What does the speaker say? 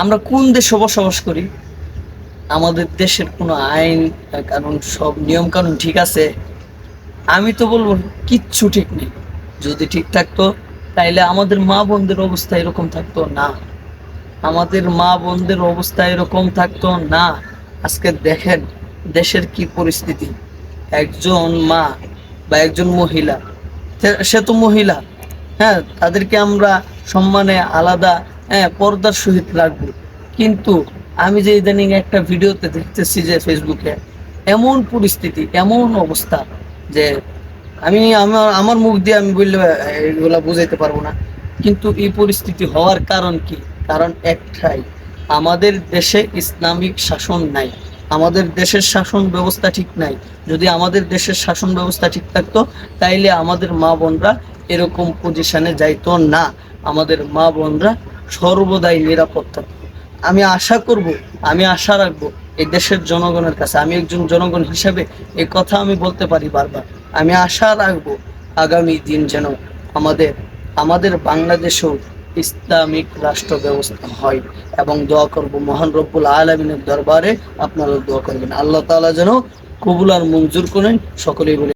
আমরা কোন দেশে বসবাস করি? আমাদের দেশের কোনো আইন কারণ সব নিয়ম কানুন ঠিক আছে? আমি তো বলব কিচ্ছু ঠিক নেই। যদি ঠিক থাকতো, তাইলে আমাদের মা বোনদের অবস্থা এরকম থাকতো না। আমাদের মা বোনদের অবস্থা এরকম থাকতো না। আজকে দেখেন দেশের কি পরিস্থিতি। একজন মা বা একজন মহিলা, সে তো মহিলা হ্যাঁ তাদেরকে আমরা সম্মানে আলাদা হ্যাঁ পর্দার সহিত রাখব কিন্তু আমি যে ইদানিং একটা ভিডিওতে দেখতেছি যে ফেসবুকে এমন পরিস্থিতি, এমন অবস্থা যে আমি, আমার আমার মুখ দিয়ে আমি বললে এগুলা বুঝাইতে পারব না। কিন্তু এই পরিস্থিতি হওয়ার কারণ কি? কারণ একটাই, আমাদের দেশে ইসলামিক শাসন নাই। আমাদের দেশের শাসন ব্যবস্থা ঠিক নাই। যদি আমাদের দেশের শাসন ব্যবস্থা ঠিক থাকতো, তাইলে আমাদের মা বোনরা এরকম পজিশনে যাইতো না। আমাদের মা বোনরা সর্বদাই নিরাপদ থাকতো আমি আশা করব, আমি আশা রাখব এই দেশের জনগণের কাছে, আমি একজন জনগণ হিসেবে এই কথা আমি বলতে পারি বারবার। আমি আশা রাখব আগামী দিন যেন আমাদের আমাদের বাংলাদেশেও ইসলামিক রাষ্ট্র ব্যবস্থা হয় এবং দোয়া করব মহান রব্বুল আলমিনের দরবারে আপনারা দোয়া করবেন। আল্লাহ তাআলা যেন কবুল আর মঞ্জুর করেন। সকলেই বলে